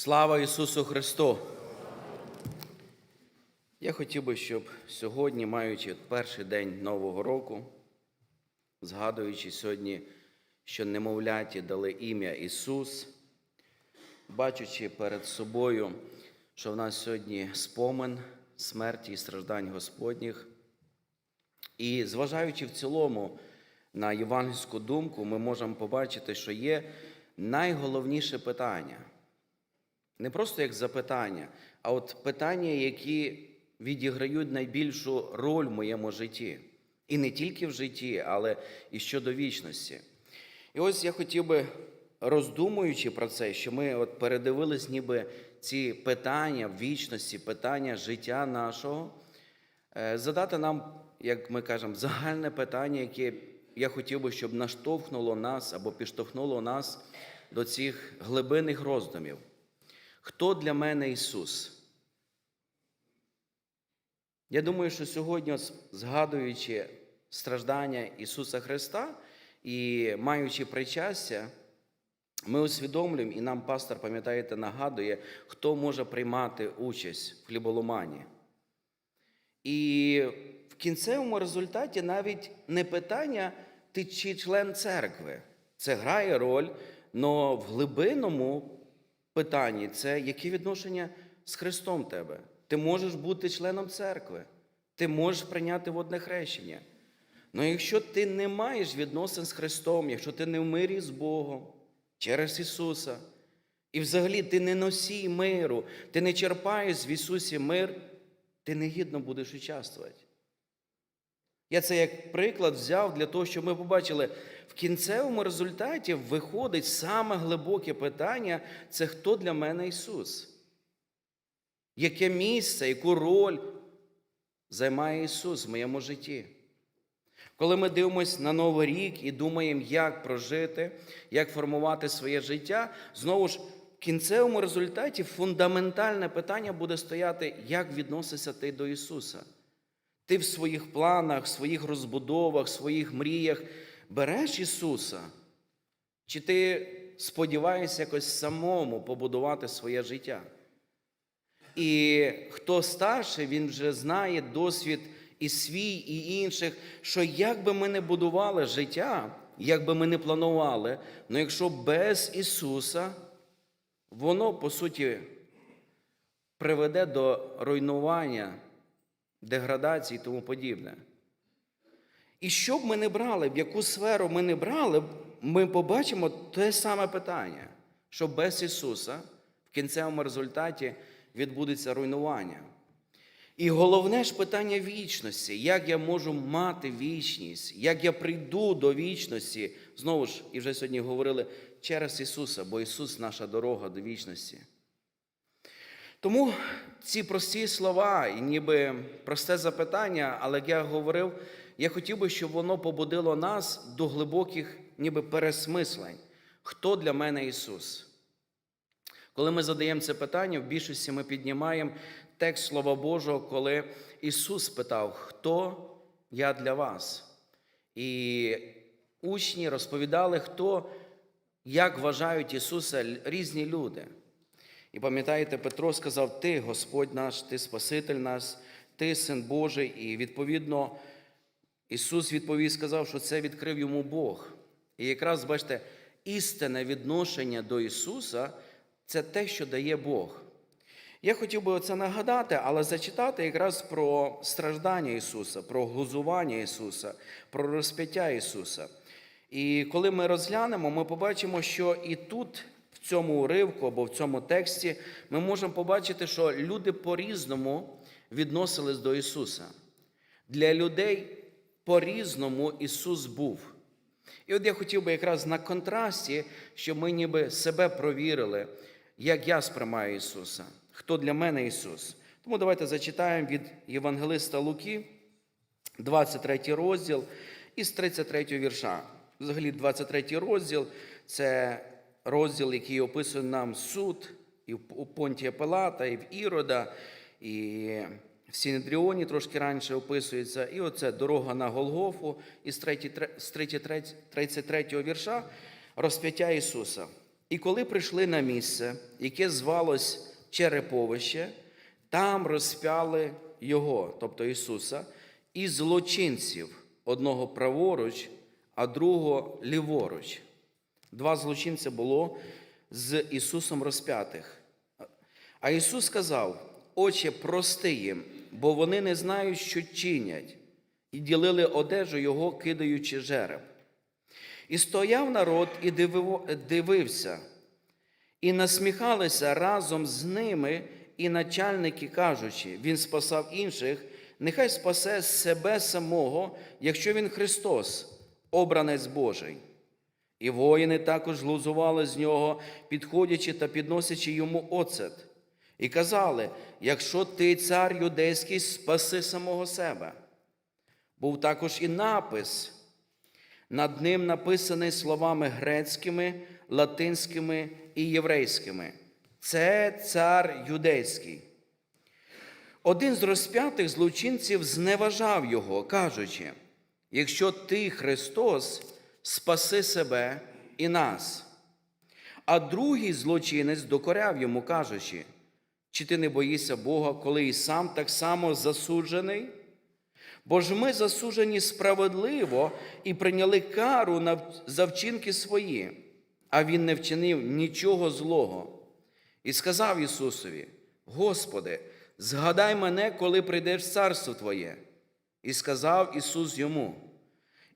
Слава Ісусу Христу! Я хотів би, щоб сьогодні, маючи перший день Нового року, згадуючи сьогодні, що немовляті дали ім'я Ісус, бачучи перед собою, що в нас сьогодні спомин смерті і страждань Господніх, і зважаючи в цілому на євангельську думку, ми можемо побачити, що є найголовніше питання. Не просто як запитання, а от питання, які відіграють найбільшу роль в моєму житті. І не тільки в житті, але і щодо вічності. І ось я хотів би, роздумуючи про це, що ми от передивились ніби ці питання вічності, питання життя нашого, е, задати нам, як ми кажемо, загальне питання, яке я хотів би, щоб наштовхнуло нас або підштовхнуло нас до цих глибинних роздумів. Хто для мене Ісус? Я думаю, що сьогодні, згадуючи страждання Ісуса Христа і маючи причастя, ми усвідомлюємо, і нам пастор, пам'ятаєте, нагадує, хто може приймати участь в хліболомані. І в кінцевому результаті навіть не питання, ти чи член церкви. Це грає роль, але в глибинному питанні це яке відношення з Христом тебе. Ти можеш бути членом церкви, ти можеш прийняти водне хрещення. Але якщо ти не маєш відносин з Христом, якщо ти не в мирі з Богом через Ісуса, і взагалі ти не носій миру, ти не черпаєш в Ісусі мир, ти негідно будеш участвувати. Я це як приклад взяв для того, щоб ми побачили, в кінцевому результаті виходить саме глибоке питання це хто для мене Ісус? Яке місце, яку роль займає Ісус в моєму житті? Коли ми дивимося на Новий рік і думаємо, як прожити, як формувати своє життя, знову ж в кінцевому результаті фундаментальне питання буде стояти, як відносишся ти до Ісуса. Ти в своїх планах, в своїх розбудовах, своїх мріях береш Ісуса? Чи ти сподіваєшся якось самому побудувати своє життя? І хто старший, він вже знає досвід і свій, і інших, що як би ми не будували життя, як би ми не планували, але якщо без Ісуса, воно, по суті, приведе до руйнування, деградації і тому подібне. І що б ми не брали, в яку сферу ми не брали, ми побачимо те саме питання, що без Ісуса в кінцевому результаті відбудеться руйнування. І головне ж питання вічності, як я можу мати вічність, як я прийду до вічності, знову ж, і вже сьогодні говорили, через Ісуса, бо Ісус наша дорога до вічності. Тому ці прості слова, і ніби просте запитання, але як я говорив, я хотів би, щоб воно побудило нас до глибоких ніби пересмислень. Хто для мене Ісус? Коли ми задаємо це питання, в більшості ми піднімаємо текст Слова Божого, коли Ісус питав, хто я для вас? І учні розповідали, хто, як вважають Ісуса різні люди. І пам'ятаєте, Петро сказав: Ти, Господь наш, Ти Спаситель наш, Ти син Божий. І відповідно Ісус відповів, сказав, що це відкрив йому Бог. І якраз, бачите, істинне відношення до Ісуса це те, що дає Бог. Я хотів би це нагадати, але зачитати якраз про страждання Ісуса, про глузування Ісуса, про розп'яття Ісуса. І коли ми розглянемо, ми побачимо, що і тут, в цьому уривку або в цьому тексті, ми можемо побачити, що люди по-різному відносились до Ісуса. Для людей по-різному Ісус був. І от я хотів би якраз на контрасті, щоб ми ніби себе провірили, як я сприймаю Ісуса, хто для мене Ісус. Тому давайте зачитаємо від Євангелиста Луки, 23 розділ із 33 вірша. Взагалі, 23 розділ це розділ, який описує нам суд і у Понтія Пилата, і в Ірода, і в Сінедріоні трошки раніше описується. І оце дорога на Голгофу із 33 вірша розп'яття Ісуса. І коли прийшли на місце, яке звалось Череповище, там розпяли його, тобто Ісуса, і злочинців, одного праворуч, а другого ліворуч. Два злочинця було з Ісусом розп'ятих. А Ісус сказав: Отче, прости їм, бо вони не знають, що чинять, і ділили одежу його, кидаючи жереб. І стояв народ і дивився, і насміхалися разом з ними і начальники, кажучи, він спасав інших, нехай спасе себе самого, якщо він Христос, обранець Божий. І воїни також глузували з нього, підходячи та підносячи йому оцет, і казали: якщо ти цар юдейський, спаси самого себе. Був також і напис. Над ним написаний словами грецькими, латинськими і єврейськими. Це цар юдейський. Один з розп'ятих злочинців зневажав його, кажучи: якщо ти Христос, спаси себе і нас. А другий злочинець докоряв йому, кажучи: чи ти не боїшся Бога, коли і сам так само засуджений? Бо ж ми засуджені справедливо і прийняли кару за вчинки свої, а він не вчинив нічого злого. І сказав Ісусові: Господи, згадай мене, коли прийдеш в царство Твоє. І сказав Ісус йому: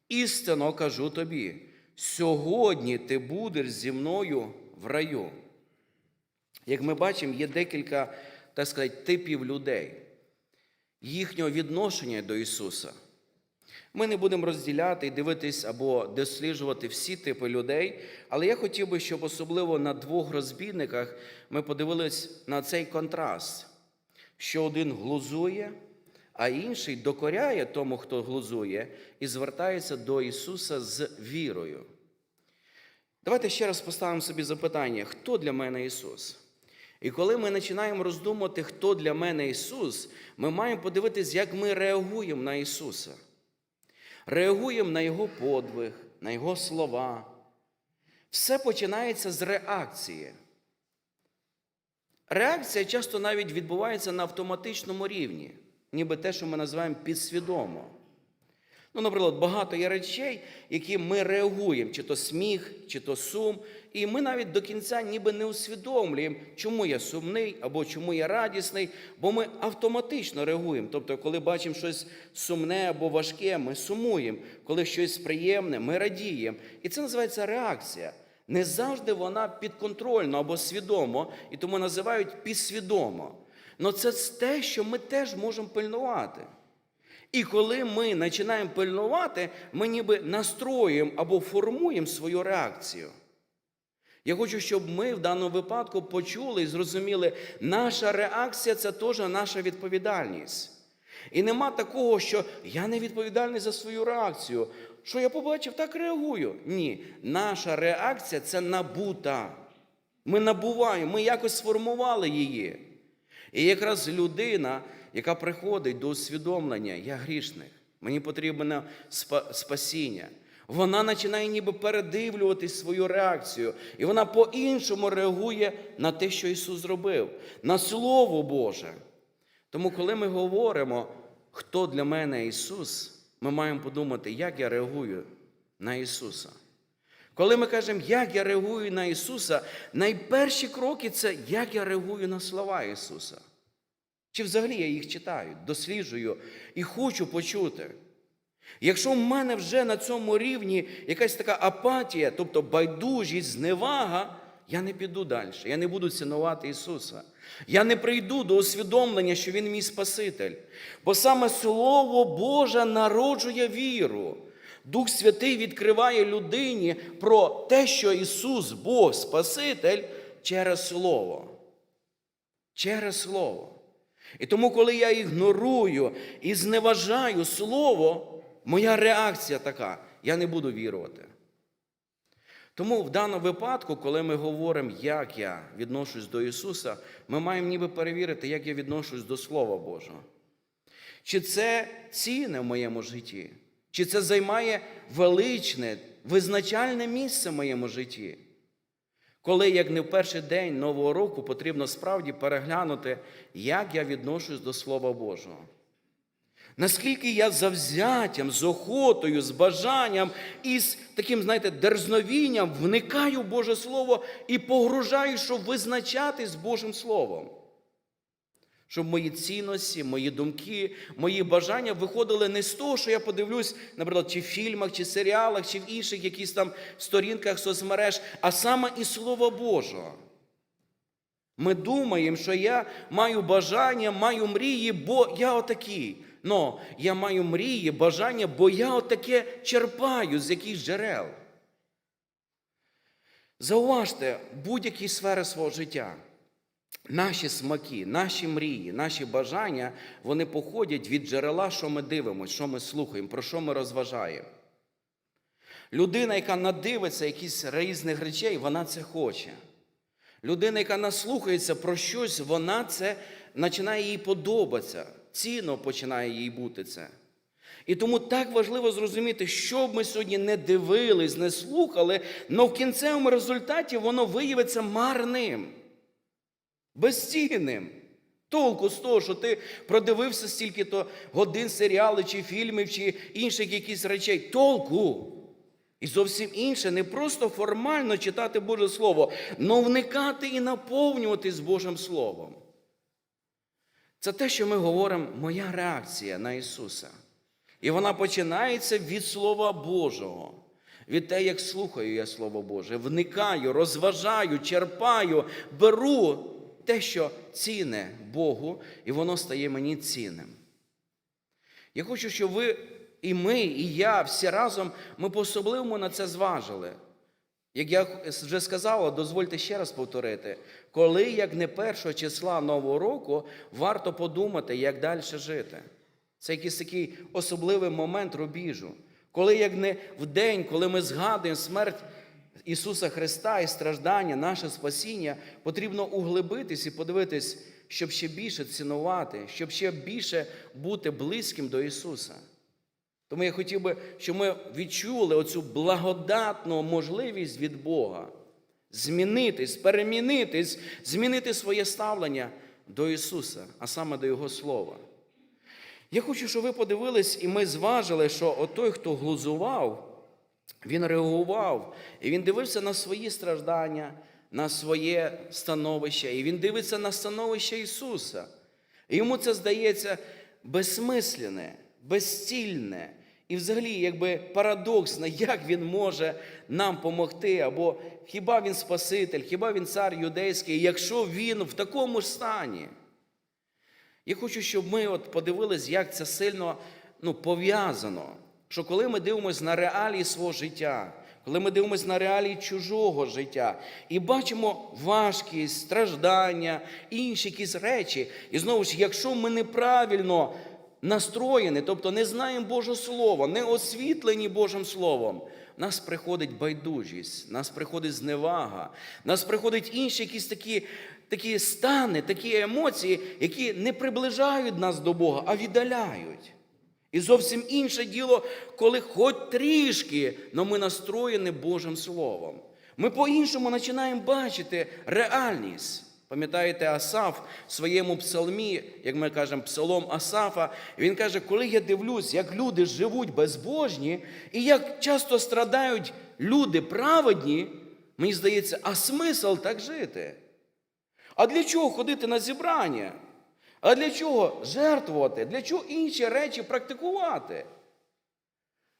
Істинно кажу тобі, сьогодні ти будеш зі мною в раю. Як ми бачимо, є декілька, так сказати, типів людей їхнього відношення до Ісуса. Ми не будемо розділяти і дивитись або досліджувати всі типи людей, але я хотів би, щоб особливо на двох розбійниках ми подивились на цей контраст, що один глузує, а інший докоряє тому, хто глузує, і звертається до Ісуса з вірою. Давайте ще раз поставимо собі запитання, хто для мене Ісус? І коли ми починаємо роздумувати, хто для мене Ісус, ми маємо подивитись, як ми реагуємо на Ісуса. Реагуємо на Його подвиг, на Його слова. Все починається з реакції. Реакція часто навіть відбувається на автоматичному рівні, ніби те, що ми називаємо підсвідомо. Ну, наприклад, багато є речей, які ми реагуємо, чи то сміх, чи то сум, і ми навіть до кінця ніби не усвідомлюємо, чому я сумний або чому я радісний, бо ми автоматично реагуємо. Тобто, коли бачимо щось сумне або важке, ми сумуємо, коли щось приємне, ми радіємо. І це називається реакція. Не завжди вона підконтрольна або свідомо, і тому називають підсвідомо. Але це те, що ми теж можемо пильнувати. І коли ми починаємо пильнувати, ми ніби настроюємо або формуємо свою реакцію. Я хочу, щоб ми в даному випадку почули і зрозуміли, наша реакція це теж наша відповідальність. І нема такого, що я не відповідальний за свою реакцію. Що я побачив, так реагую. Ні, наша реакція це набута. Ми набуваємо, ми якось сформували її. І якраз людина, яка приходить до усвідомлення, я грішник, мені потрібне спа- спасіння. Вона починає ніби передивлювати свою реакцію, і вона по-іншому реагує на те, що Ісус зробив, на Слово Боже. Тому, коли ми говоримо, хто для мене Ісус, ми маємо подумати, як я реагую на Ісуса. Коли ми кажемо, як я реагую на Ісуса, найперші кроки це як я реагую на слова Ісуса. Чи взагалі я їх читаю, досліджую і хочу почути. Якщо в мене вже на цьому рівні якась така апатія, тобто байдужість, зневага, я не піду далі, я не буду цінувати Ісуса. Я не прийду до усвідомлення, що Він мій Спаситель. Бо саме Слово Боже народжує віру. Дух Святий відкриває людині про те, що Ісус, Бог, Спаситель, через Слово. Через Слово. І тому, коли я ігнорую і зневажаю Слово, моя реакція така: я не буду вірувати. Тому в даному випадку, коли ми говоримо, як я відношусь до Ісуса, ми маємо ніби перевірити, як я відношусь до Слова Божого. Чи це цінне в моєму житті? Чи це займає величне, визначальне місце в моєму житті? коли, як не в перший день Нового року, потрібно справді переглянути, як я відношусь до Слова Божого. Наскільки я завзяттям, з охотою, з бажанням і з таким, знаєте, дерзновінням вникаю в Боже Слово і погружаю, щоб визначатись Божим Словом. Щоб мої цінності, мої думки, мої бажання виходили не з того, що я подивлюсь, наприклад, чи в фільмах, чи в серіалах, чи в інших якісь там сторінках соцмереж, а саме із Слова Божого. Ми думаємо, що я маю бажання, маю мрії, бо я отакий. Но я маю мрії, бажання, бо я отаке черпаю з якихось джерел. Зауважте будь-які сфери свого життя. Наші смаки, наші мрії, наші бажання, вони походять від джерела, що ми дивимося, що ми слухаємо, про що ми розважаємо. Людина, яка надивиться якісь різних речей, вона це хоче. Людина, яка наслухається про щось, вона це починає їй подобатися. Цінно починає їй бути це. І тому так важливо зрозуміти, що б ми сьогодні не дивились, не слухали, але в кінцевому результаті воно виявиться марним, безцінним. Толку з того, що ти продивився стільки-то годин серіали, чи фільмів, чи інших якихось речей. Толку. І зовсім інше, не просто формально читати Боже Слово, але вникати і наповнюватись Божим Словом. Це те, що ми говоримо, моя реакція на Ісуса. І вона починається від Слова Божого, від те, як слухаю я Слово Боже, вникаю, розважаю, черпаю, беру те, що ціне Богу, і воно стає мені цінним. Я хочу, щоб ви і ми, і я всі разом ми по-особливому на це зважили. Як я вже сказав, дозвольте ще раз повторити, коли, як не першого числа Нового року, варто подумати, як далі жити. Це якийсь такий особливий момент рубіжу. Коли, як не в день, коли ми згадуємо смерть Ісуса Христа і страждання, наше спасіння, потрібно углибитись і подивитись, щоб ще більше цінувати, щоб ще більше бути близьким до Ісуса. Тому я хотів би, щоб ми відчули оцю благодатну можливість від Бога змінитись, перемінитись, змінити своє ставлення до Ісуса, а саме до Його Слова. Я хочу, щоб ви подивились, і ми зважили, що той, хто глузував, він реагував, і він дивився на свої страждання, на своє становище, і він дивиться на становище Ісуса. І йому це здається безсмисленне, безцільне. І взагалі, якби парадоксно, як він може нам допомогти, або хіба він Спаситель, хіба він цар юдейський, якщо він в такому ж стані. Я хочу, щоб ми от подивились, як це сильно ну, пов'язано. Що коли ми дивимося на реалії свого життя, коли ми дивимося на реалії чужого життя і бачимо важкість, страждання, інші якісь речі, і знову ж, якщо ми неправильно настроєні, тобто не знаємо Боже Слово, не освітлені Божим Словом, нас приходить байдужість, нас приходить зневага, нас приходять інші якісь такі, такі стани, такі емоції, які не приближають нас до Бога, а віддаляють. І зовсім інше діло, коли хоч трішки, але ми настроєні Божим Словом. Ми по-іншому починаємо бачити реальність. Пам'ятаєте, Асаф в своєму псалмі, як ми кажемо, псалом Асафа, він каже, коли я дивлюсь, як люди живуть безбожні, і як часто страдають люди праведні, мені здається, а смисл так жити? А для чого ходити на зібрання? А для чого жертвувати? Для чого інші речі практикувати?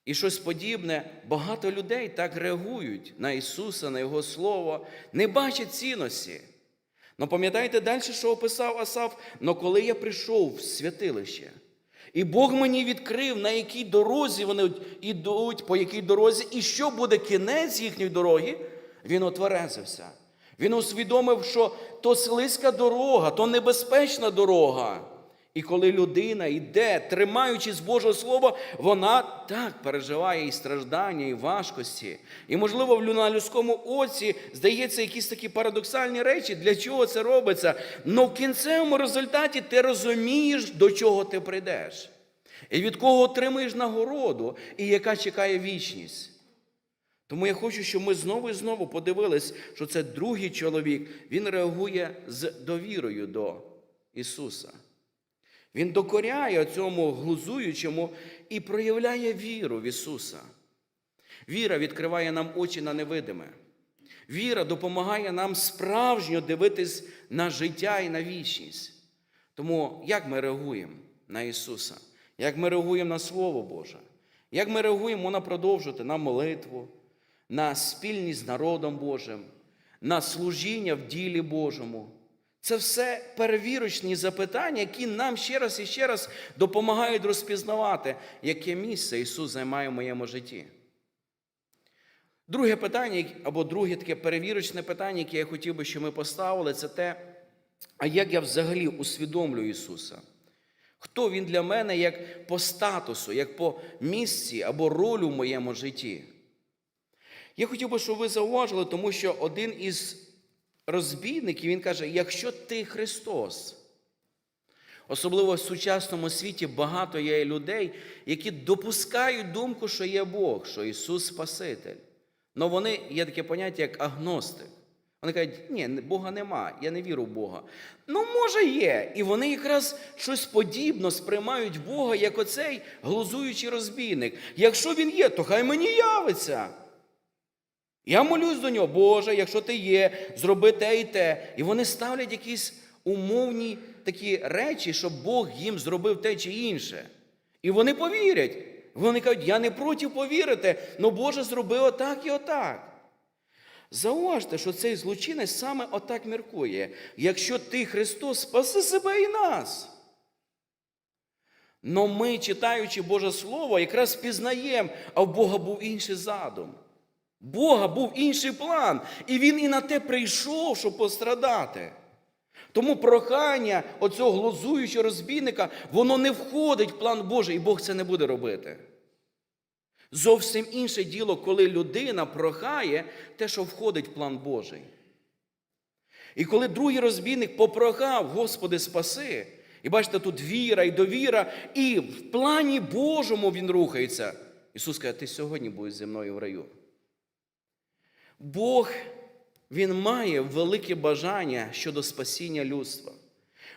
І щось подібне, багато людей так реагують на Ісуса, на Його Слово, не бачать цінності. Ну пам'ятаєте далі, що описав Асав? Но коли я прийшов в святилище, і Бог мені відкрив, на якій дорозі вони йдуть, по якій дорозі, і що буде кінець їхньої дороги, він отверезився. Він усвідомив, що то слизька дорога, то небезпечна дорога. І коли людина йде, тримаючись Божого Слова, вона так переживає і страждання, і важкості. І, можливо, на людському оці здається якісь такі парадоксальні речі, для чого це робиться. Але в кінцевому результаті ти розумієш, до чого ти прийдеш, і від кого отримаєш нагороду, і яка чекає вічність. Тому я хочу, щоб ми знову і знову подивились, що це другий чоловік, він реагує з довірою до Ісуса. Він докоряє цьому глузуючому і проявляє віру в Ісуса. Віра відкриває нам очі на невидиме. Віра допомагає нам справжньо дивитись на життя і на вічність. Тому як ми реагуємо на Ісуса? Як ми реагуємо на Слово Боже? Як ми реагуємо на продовжувати на молитву, на спільність з народом Божим, на служіння в ділі Божому? Це все перевірочні запитання, які нам ще раз і ще раз допомагають розпізнавати, яке місце Ісус займає в моєму житті. Друге питання, або друге таке перевірочне питання, яке я хотів би, щоб ми поставили, це те, а як я взагалі усвідомлюю Ісуса? Хто Він для мене як по статусу, як по місці або ролю в моєму житті? Я хотів би, щоб ви зауважили, тому що один із розбійників, він каже, якщо ти Христос, особливо в сучасному світі багато є людей, які допускають думку, що є Бог, що Ісус Спаситель. Але вони є таке поняття, як агностик. Вони кажуть, ні, Бога нема, я не вірю в Бога. Ну, може, є. І вони якраз щось подібно сприймають Бога, як оцей глузуючий розбійник. Якщо він є, то хай мені явиться. Я молюсь до нього, Боже, якщо ти є, зроби те і те. І вони ставлять якісь умовні такі речі, щоб Бог їм зробив те чи інше. І вони повірять. Вони кажуть, я не проти повірити, але Боже зробив отак і отак. Зауважте, що цей злочинець саме отак міркує. Якщо ти Христос, спаси себе і нас. Но ми, читаючи Боже Слово, якраз пізнаємо, а в Бога був інший задум. Бога був інший план, і Він і на те прийшов, щоб пострадати. Тому прохання оцього глузуючого розбійника, воно не входить в план Божий, і Бог це не буде робити. Зовсім інше діло, коли людина прохає те, що входить в план Божий. І коли другий розбійник попрохав, Господи, спаси, і бачите, тут віра і довіра, і в плані Божому він рухається. Ісус каже, ти сьогодні будеш зі мною в раю. Бог, Він має велике бажання щодо спасіння людства.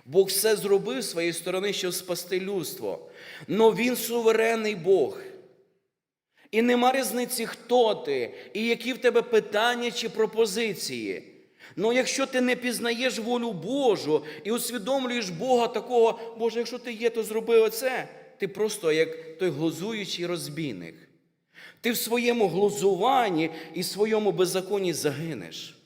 Бог все зробив з своєї сторони, щоб спасти людство. Но Він суверенний Бог. І нема різниці, хто ти, і які в тебе питання чи пропозиції. Ну, якщо ти не пізнаєш волю Божу і усвідомлюєш Бога такого, Боже, якщо ти є, то зроби оце. Ти просто як той глузуючий розбійник. Ти в своєму глузуванні і своєму беззаконні загинеш.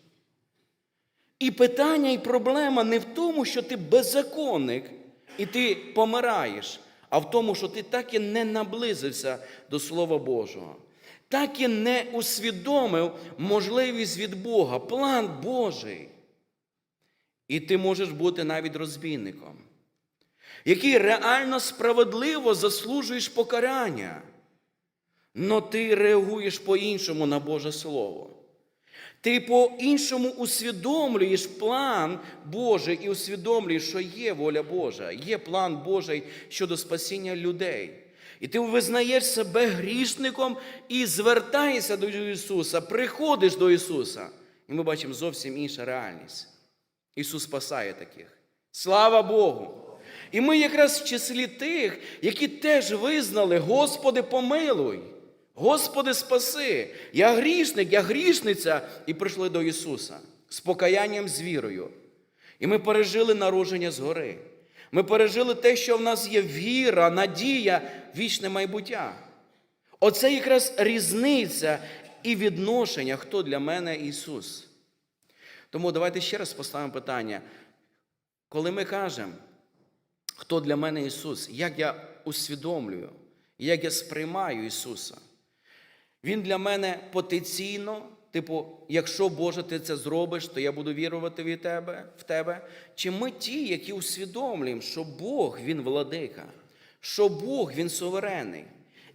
І питання, і проблема не в тому, що ти беззаконник і ти помираєш, а в тому, що ти так і не наблизився до Слова Божого, так і не усвідомив можливість від Бога, план Божий. І ти можеш бути навіть розбійником, який реально справедливо заслужуєш покарання. Но ти реагуєш по-іншому на Боже Слово. Ти по-іншому усвідомлюєш план Божий і усвідомлюєш, що є воля Божа, є план Божий щодо спасіння людей. І ти визнаєш себе грішником і звертаєшся до Ісуса, приходиш до Ісуса. І ми бачимо зовсім інша реальність. Ісус спасає таких. Слава Богу! І ми якраз в числі тих, які теж визнали, Господи, помилуй. Господи, спаси, я грішник, я грішниця, і прийшли до Ісуса з покаянням, з вірою. І ми пережили народження згори. Ми пережили те, що в нас є віра, надія, вічне майбуття. Оце якраз різниця і відношення, хто для мене Ісус. Тому давайте ще раз поставимо питання. Коли ми кажемо, хто для мене Ісус, як я усвідомлюю, як я сприймаю Ісуса. Він для мене потенційно, типу, якщо Боже, ти це зробиш, то я буду вірувати в тебе, в тебе. Чи ми ті, які усвідомлюємо, що Бог Він владика, що Бог Він суверенний.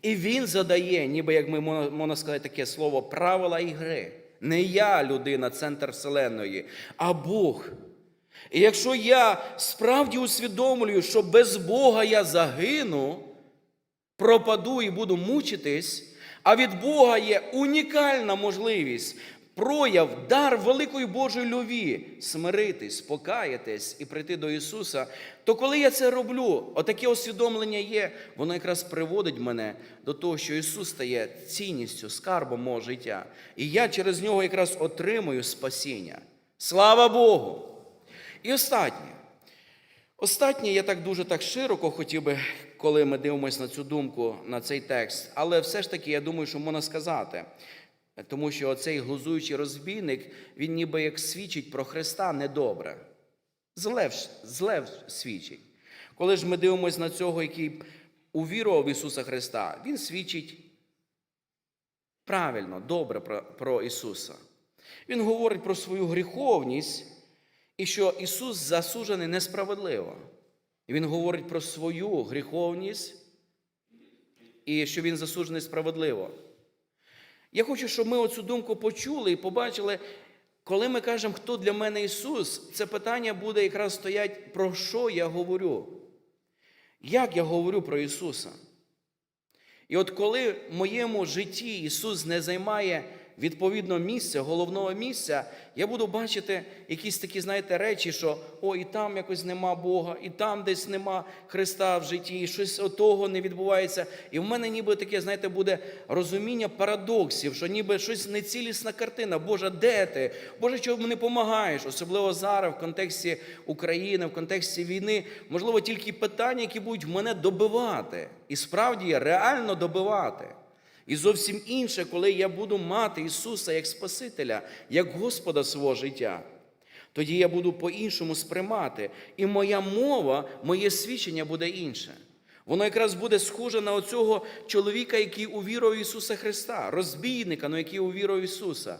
І Він задає, ніби як ми можна сказати таке слово, правила ігри. Не я людина, центр Вселеної, а Бог. І якщо я справді усвідомлюю, що без Бога я загину, пропаду і буду мучитись, А від Бога є унікальна можливість, прояв, дар великої Божої любві, смиритись, покаятись і прийти до Ісуса. То коли я це роблю, отаке усвідомлення є, воно якраз приводить мене до того, що Ісус стає цінністю, скарбом мого життя. І я через нього якраз отримую спасіння. Слава Богу! І останнє. Останнє, я так дуже так широко хотів би, коли ми дивимося на цю думку, на цей текст, але все ж таки я думаю, що можна сказати, тому що цей глузуючий розбійник, він ніби як свідчить про Христа недобре. Зле, зле свідчить. Коли ж ми дивимося на цього, який увірував в Ісуса Христа, він свідчить правильно, добре про, про Ісуса. Він говорить про свою гріховність і що Ісус засуджений несправедливо. Він говорить про свою гріховність і що Він засуджений справедливо. Я хочу, щоб ми оцю думку почули і побачили, коли ми кажемо, хто для мене Ісус, це питання буде якраз стоять, про що я говорю. Як я говорю про Ісуса? І от коли в моєму житті Ісус не займає відповідного місця, головного місця, я буду бачити якісь такі, знаєте, речі, що о, і там якось нема Бога, і там десь нема Христа в житті, і щось отого не відбувається. І в мене ніби таке, знаєте, буде розуміння парадоксів, що ніби щось нецілісна картина. Боже, де ти? Боже, чого мені допомагаєш? Особливо зараз в контексті України, в контексті війни, можливо, тільки питання, які будуть мене добивати. І справді реально добивати. І зовсім інше, коли я буду мати Ісуса як Спасителя, як Господа свого життя. Тоді я буду по-іншому сприймати. І моя мова, моє свідчення буде інше. Воно якраз буде схоже на оцього чоловіка, який увірував Ісуса Христа, розбійника, але який увірував Ісуса.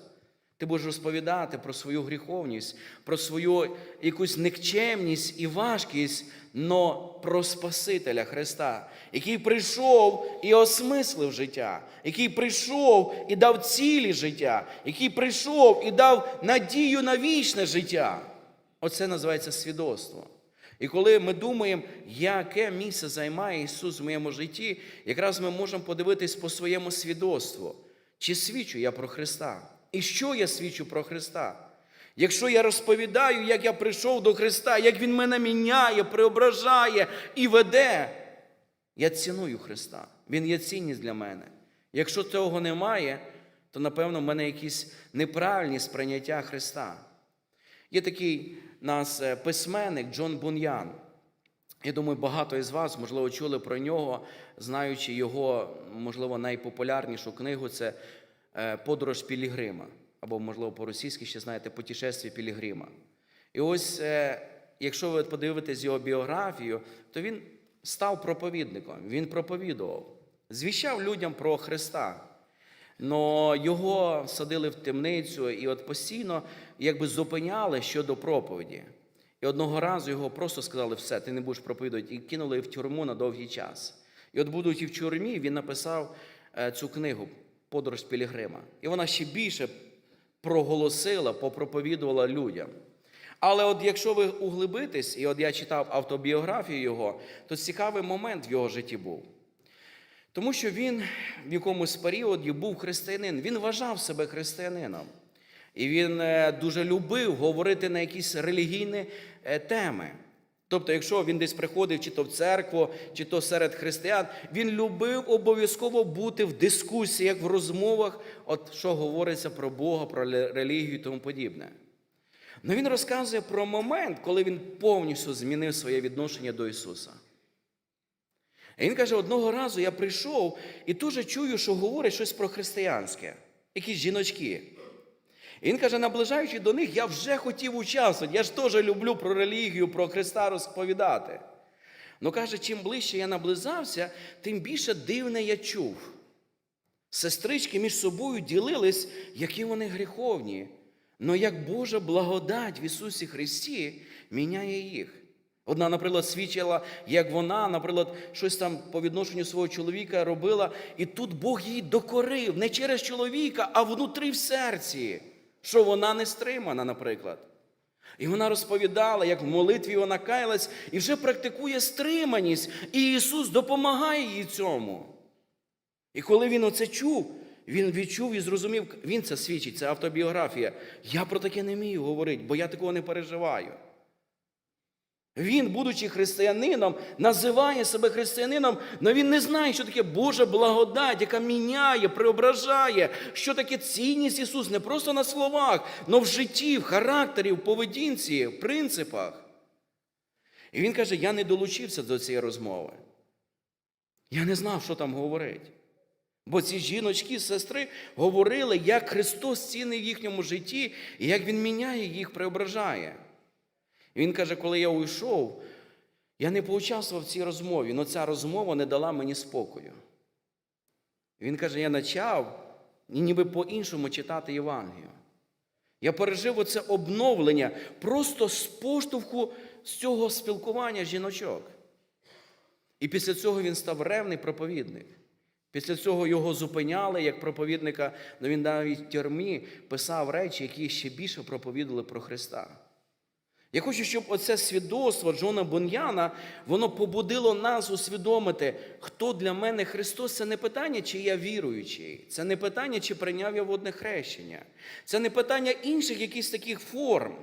Ти будеш розповідати про свою гріховність, про свою якусь никчемність і важкість, но про Спасителя Христа, який прийшов і осмислив життя, який прийшов і дав цілі життя, який прийшов і дав надію на вічне життя. Оце називається свідоцтво. І коли ми думаємо, яке місце займає Ісус в моєму житті, якраз ми можемо подивитись по своєму свідоцтву, чи свідчу я про Христа. І що я свідчу про Христа? Якщо я розповідаю, як я прийшов до Христа, як Він мене міняє, преображає і веде, я ціную Христа. Він є цінність для мене. Якщо цього немає, то напевно в мене якісь неправильні сприйняття Христа. Є такий нас е, письменник Джон Бун'ян. Я думаю, багато із вас, можливо, чули про нього, знаючи його, можливо, найпопулярнішу книгу це Подорож Пілігрима, або, можливо, по-російськи ще знаєте, Путешествие Пілігрима. І ось, е, якщо ви подивитесь його біографію, то він став проповідником, він проповідував, звіщав людям про Христа. Но його садили в темницю і от постійно якби зупиняли щодо проповіді. І одного разу його просто сказали, все, ти не будеш проповідувати, і кинули в тюрму на довгий час. І от, будучи в тюрмі, він написав е, цю книгу Подорож Пілігрима. І вона ще більше проголосила, попроповідувала людям. Але от якщо ви углибитесь, і от я читав автобіографію його, то цікавий момент в його житті був. Тому що він в якомусь періоді був християнин, він вважав себе християнином. І він е, дуже любив говорити на якісь релігійні е, теми. Тобто, якщо він десь приходив чи то в церкву, чи то серед християн, він любив обов'язково бути в дискусіях, в розмовах, от що говориться про Бога, про релігію і тому подібне. Ну він розказує про момент, коли він повністю змінив своє відношення до Ісуса. І він каже: одного разу я прийшов і дуже чую, що говорять щось про християнське, якісь жіночки. І він каже, наближаючи до них, я вже хотів участвувати. Я ж теж люблю про релігію, про Христа розповідати. Ну каже, чим ближче я наблизався, тим більше дивне я чув. Сестрички між собою ділились, які вони гріховні. Но як Божа благодать в Ісусі Христі міняє їх. Одна, наприклад, свідчила, як вона, наприклад, щось там по відношенню свого чоловіка робила, і тут Бог її докорив не через чоловіка, а внутрі в серці, що вона не стримана, наприклад. І вона розповідала, як в молитві вона каялась і вже практикує стриманість, і Ісус допомагає їй цьому. І коли він оце чув, він відчув і зрозумів, він це свідчить, це автобіографія. Я про таке не вмію говорити, бо я такого не переживаю. Він, будучи християнином, називає себе християнином, але він не знає, що таке Божа благодать, яка міняє, преображає, що таке цінність Ісус не просто на словах, але в житті, в характері, в поведінці, в принципах. І він каже: я не долучився до цієї розмови. Я не знав, що там говорить. Бо ці жіночки, сестри говорили, як Христос цінний в їхньому житті, і як Він міняє їх, преображає. Він каже, коли я уйшов, я не поучаствував в цій розмові, але ця розмова не дала мені спокою. Він каже, я почав ніби по-іншому читати Євангелію. Я пережив оце обновлення просто з поштовху з цього спілкування жіночок. І після цього він став ревний проповідник. Після цього його зупиняли як проповідника, але він навіть в тюрмі писав речі, які ще більше проповідали про Христа. Я хочу, щоб оце свідоцтво Джона Бун'яна, воно побудило нас усвідомити, хто для мене Христос. Це не питання, чи я віруючий, це не питання, чи прийняв я водне хрещення. Це не питання інших якихось таких форм,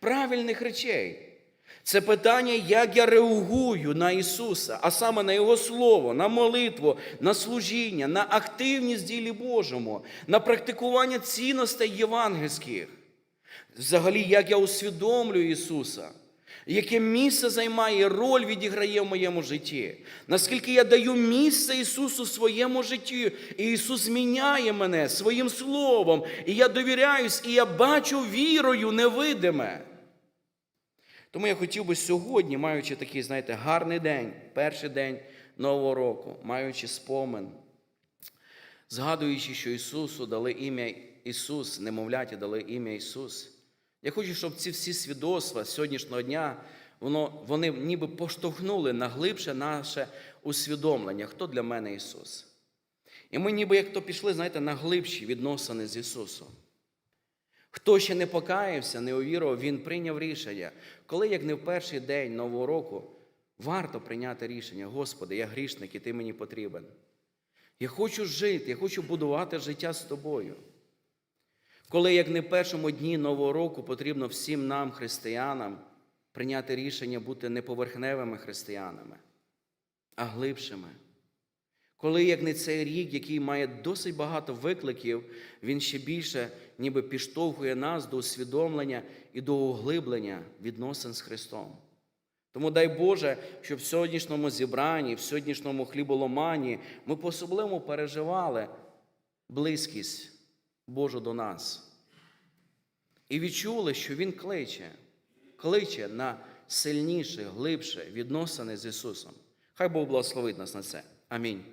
правильних речей. Це питання, як я реагую на Ісуса, а саме на Його Слово, на молитву, на служіння, на активність ділі Божому, на практикування цінностей євангельських. Взагалі, як я усвідомлюю Ісуса, яке місце займає роль відіграє в моєму житті, наскільки я даю місце Ісусу в своєму житті, і Ісус міняє мене своїм словом, і я довіряюсь, і я бачу вірою невидиме. Тому я хотів би сьогодні, маючи такий, знаєте, гарний день, перший день Нового року, маючи спомин, згадуючи, що Ісусу дали ім'я Ісус, немовляті дали ім'я Ісус. Я хочу, щоб ці всі свідоцтва сьогоднішнього дня, воно, вони ніби поштовхнули на глибше наше усвідомлення, хто для мене Ісус. І ми ніби як то пішли, знаєте, на глибші відносини з Ісусом. Хто ще не покаявся, не увірував, він прийняв рішення. Коли, як не в перший день Нового року, варто прийняти рішення, Господи, я грішник і Ти мені потрібен. Я хочу жити, я хочу будувати життя з тобою. Коли, як не в першому дні Нового року, потрібно всім нам, християнам, прийняти рішення бути не поверхневими християнами, а глибшими. Коли, як не цей рік, який має досить багато викликів, він ще більше ніби підштовхує нас до усвідомлення і до углиблення відносин з Христом. Тому дай Боже, щоб в сьогоднішньому зібранні, в сьогоднішньому хліболоманні ми по-особливому переживали близькість Божу до нас. І відчули, що Він кличе, кличе на сильніше, глибше відносини з Ісусом. Хай Бог благословить нас на це. Амінь.